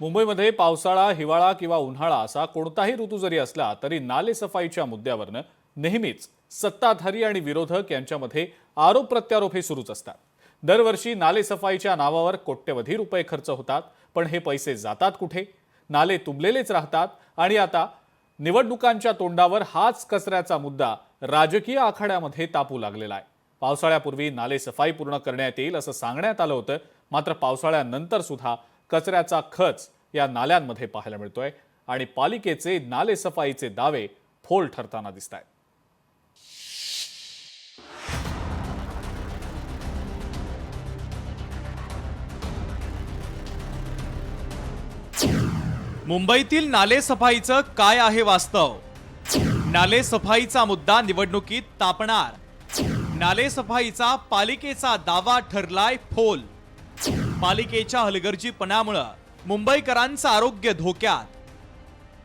मुंबईमध्ये पावसाळा हिवाळा किंवा उन्हाळा असा कोणताही ऋतू जरी असला तरी नालेसफाईच्या मुद्द्यावरनं नेहमीच सत्ताधारी आणि विरोधक यांच्यामध्ये आरोप प्रत्यारोप हे सुरूच असतात. दरवर्षी नालेसफाईच्या नावावर कोट्यवधी रुपये खर्च होतात पण हे पैसे जातात कुठे? नाले तुंबलेलेच राहतात आणि आता निवडणुकांच्या तोंडावर हाच कचऱ्याचा मुद्दा राजकीय आखाड्यामध्ये तापू लागलेला आहे. पावसाळ्यापूर्वी नालेसफाई पूर्ण करण्यात येईल असं सांगण्यात आलं होतं मात्र पावसाळ्यानंतर सुद्धा कचऱ्याचा खच या नाल्यांमध्ये पाहायला मिळतोय आणि पालिकेचे नालेसफाईचे दावे फोल ठरताना दिसत आहेत मुंबईतील नालेसफाईचं काय आहे वास्तव? नालेसफाईचा मुद्दा निवडणुकीत तापणार. नालेसफाईचा पालिकेचा दावा ठरलाय फोल. पालिकेच्या हलगर्जीपणामुळं मुंबईकरांचं आरोग्य धोक्यात.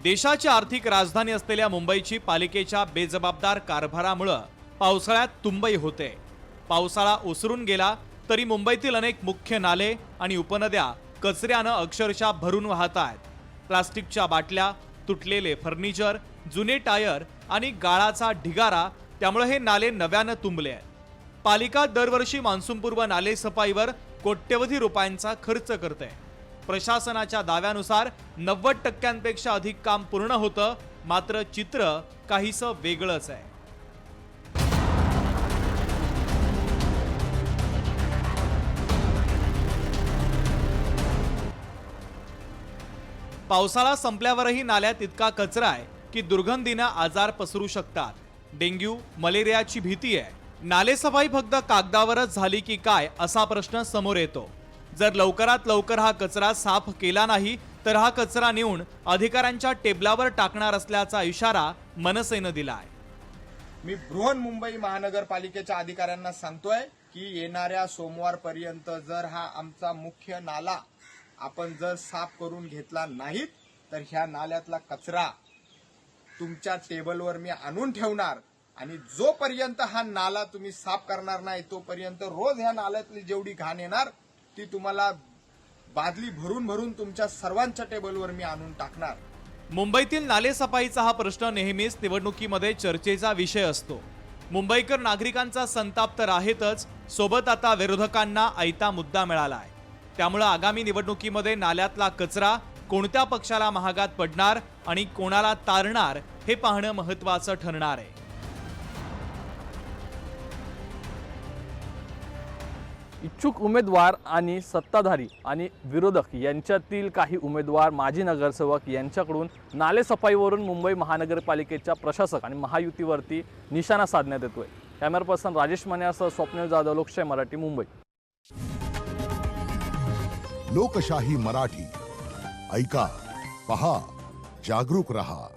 देशाची आर्थिक राजधानी असलेल्या मुंबईची पालिकेच्या बेजबाबदार कारभारामुळं पावसाळ्यात तुंबई होते. पावसाळा ओसरून गेला तरी मुंबईतील अनेक मुख्य नाले आणि उपनद्या कचऱ्यानं अक्षरशः भरून वाहत आहेत प्लास्टिकच्या बाटल्या तुटलेले फर्निचर जुने टायर आणि गाळाचा ढिगारा त्यामुळे हे नाले नव्यानं तुंबले आहेत. पालिका दरवर्षी मान्सूनपूर्व नाले सफाईवर कोट्यवधी रुपयांचा खर्च करते प्रशासनाच्या दाव्यानुसार नव्वद टक्क्यांपेक्षा अधिक काम पूर्ण होतं मात्र चित्र काहीसं वेगळंच आहे. पावसाळा संपल्यावरही नाल्यात इतका कचरा आहे की दुर्गंधीनं आजार पसरू शकतात. डेंग्यू मलेरियाची भीती आहे. नालेसफाई फक्त कागदावरच झाली की काय असा प्रश्न समोर येतो. जर लवकरात लवकर हा कचरा साफ केला नाही तर हा कचरा नेऊन अधिकाऱ्यांच्या टेबलावर टाकणार असल्याचा इशारा मनसेनं दिला आहे मी बृहन्मुंबई महानगरपालिकेच्या अधिकाऱ्यांना सांगतोय की येणाऱ्या सोमवारपर्यंत जर हा आमचा मुख्य नाला आपण जर साफ करून घेतला नाहीत तर ह्या नाल्यातला कचरा तुमच्या टेबलवर मी आणून ठेवणार. आणि जोपर्यंत हा नाला तुम्ही साफ करणार नाही तोपर्यंत रोज ह्या नाल्यातली जेवढी घाण येणार ती तुम्हाला बादली भरून भरून तुमच्या सर्वांच्या टेबलवर मी आणून टाकणार. मुंबईतील नालेसफाईचा हा प्रश्न नेहमीच निवडणुकीमध्ये चर्चेचा विषय असतो. मुंबईकर नागरिकांचा संताप तर आहेतच सोबत आता विरोधकांना आयता मुद्दा मिळाला आहे त्यामुळं आगामी निवडणुकीमध्ये नाल्यातला कचरा कोणत्या पक्षाला महागात पडणार आणि कोणाला तारणार हे पाहणं महत्वाचं ठरणार आहे. इच्छुक उमेदवार आणि सत्ताधारी आणि विरोधक यांच्यातील काही उमेदवार माजी नगरसेवक यांच्याकडून नालेसफाईवरून मुंबई महानगरपालिकेच्या प्रशासक आणि महायुतीवरती निशाणा साधण्यात येतोय. कॅमेरा पर्सन राजेश मान्यासह स्वप्नील जाधव लोकशाही मराठी मुंबई. लोकशाही मराठी. ऐका पहा जागरूक रहा.